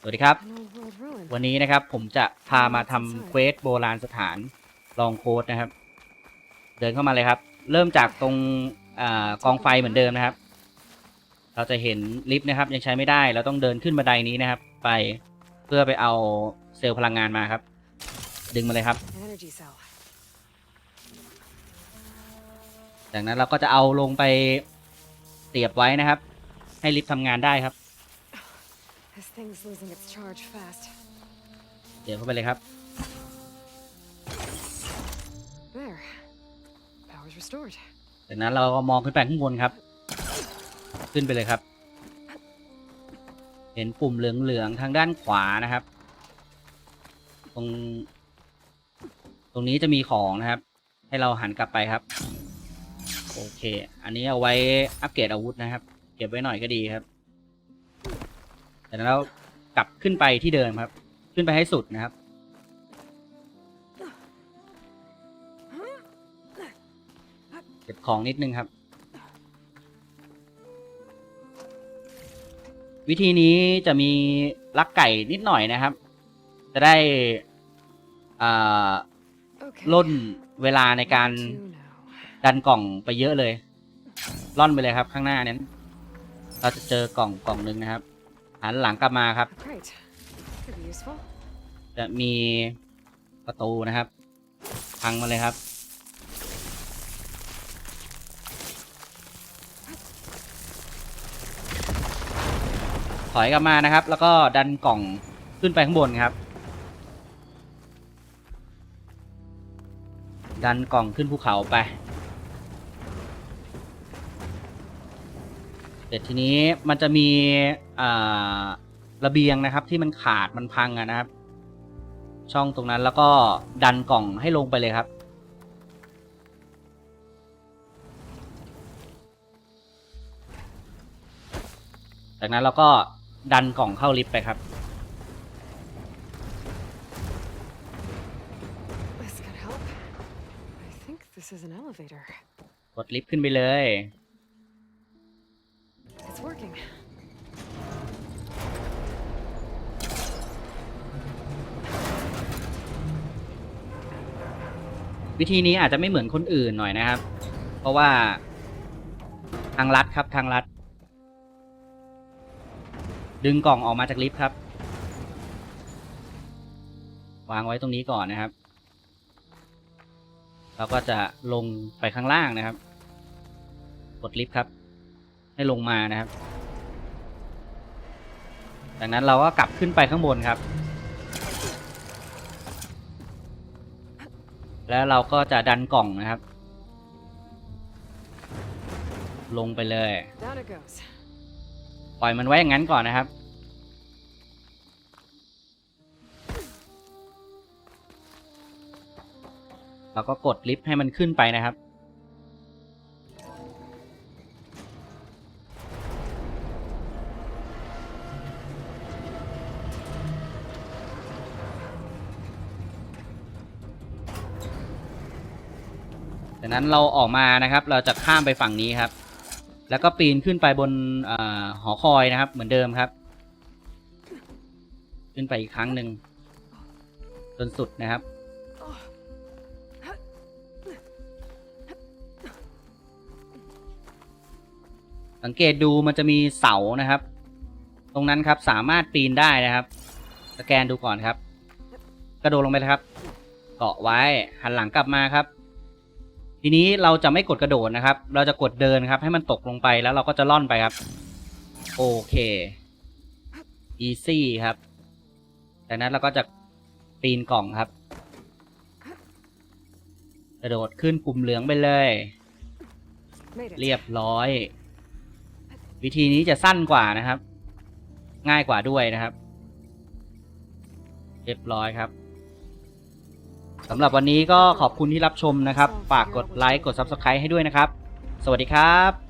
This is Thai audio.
สวัสดีครับ วันนี้นะครับผมจะพามาทำเควสโบราณสถานลองโค้ดนะครับ เดินเข้ามาเลยครับ เริ่มจากตรงอกองไฟเหมือนเดิมนะครับ เราจะเห็นลิฟต์นะครับ ยังใช้ไม่ได้เราต้องเดินขึ้นบันไดนี้นะครับ ไปเพื่อไปเอาเซลล์พลังงานมาครับ ดึงมาเลยครับ จากนั้นเราก็จะเอาลงไปเสียบไว้นะครับ ให้ลิฟต์ทำงานได้ครับ This thing's losing its charge fast. เสียบเข้าไปเลยครับ There. Power's restored. จากนั้นเราก็มองขึ้นไปข้างบนครับ ขึ้นไปเลยครับ เห็นปุ่มเหลืองๆทางด้านขวานะครับ ตรง ตรงนี้จะมีของนะครับ ให้เราหันกลับไปครับ โอเค อันนี้เอาไว้อัปเกรดอาวุธนะครับ เก็บไว้หน่อยก็ดีครับ จากนั้นเรากลับขึ้นไปที่เดิมครับ ขึ้นไปให้สุดนะครับ เก็บของนิดนึงครับ วิธีนี้จะมีลักไก่นิดหน่อยนะครับ จะได้อ่า Okay. ล่นเวลาในการ Two now. ดันกล่องไปเยอะเลย ล่อนไปเลยครับข้างหน้านั้น เราจะเจอกล่องกล่องหนึ่งนะครับ หันหลังกลับมาครับ A crate. Could be useful. จะมีประตูนะครับ พังมาเลยครับ ถอยกลับมานะครับ แล้วก็ดันกล่องขึ้นไปข้างบนครับ ดันกล่องขึ้นภูเขาไป เสร็จทีนี้มันจะมีอ่าระเบียงนะครับ ที่มันขาดมันพังอะนะครับ ช่องตรงนั้นแล้วก็ดันกล่องให้ลงไปเลยครับ จากนั้นเราก็ดันกล่องเข้าลิฟต์ไปครับ This could help. I think this is an elevator. กดลิฟต์ขึ้นไปเลย วิธีนี้อาจจะไม่เหมือนคนอื่นหน่อยนะครับ เพราะว่าทางลัดครับทางลัด ดึงกล่องออกมาจากลิฟต์ครับ วางไว้ตรงนี้ก่อนนะครับ เราก็จะลงไปข้างล่างนะครับ กดลิฟต์ครับ ให้ลงมานะครับ จากนั้นเราก็กลับขึ้นไปข้างบนครับ แล้วเราก็จะดันกล่องนะครับ ลงไปเลย Down it goes. ปล่อยมันไว้อย่างนั้นก่อนนะครับ เราก็กดลิฟต์ให้มันขึ้นไปนะครับ จากนั้นเราออกมานะครับ เราจะข้ามไปฝั่งนี้ครับ แล้วก็ปีนขึ้นไปบนอหอคอยนะครับ เหมือนเดิมครับ ขึ้นไปอีกครั้งหนึ่งจนสุดนะครับ สังเกตดูมันจะมีเสานะครับ ตรงนั้นครับสามารถปีนได้นะครับ สแกนดูก่อนครับ กระโดดลงไปเลยครับ เกาะไว้หันหลังกลับมาครับ ทีนี้เราจะไม่กดกระโดดนะครับ เราจะกดเดินครับ ให้มันตกลงไปแล้วเราก็จะล่อนไปครับ โอเค easy ครับจากนั้นเราก็จะปีนกล่องครับ กระโดดขึ้นปุ่มเหลืองไปเลย เรียบร้อย วิธีนี้จะสั้นกว่านะครับ ง่ายกว่าด้วยนะครับ เรียบร้อยครับ สำหรับวันนี้ก็ขอบคุณที่รับชมนะครับ ฝากกดไลค์ กด Subscribe ให้ด้วยนะครับ สวัสดีครับ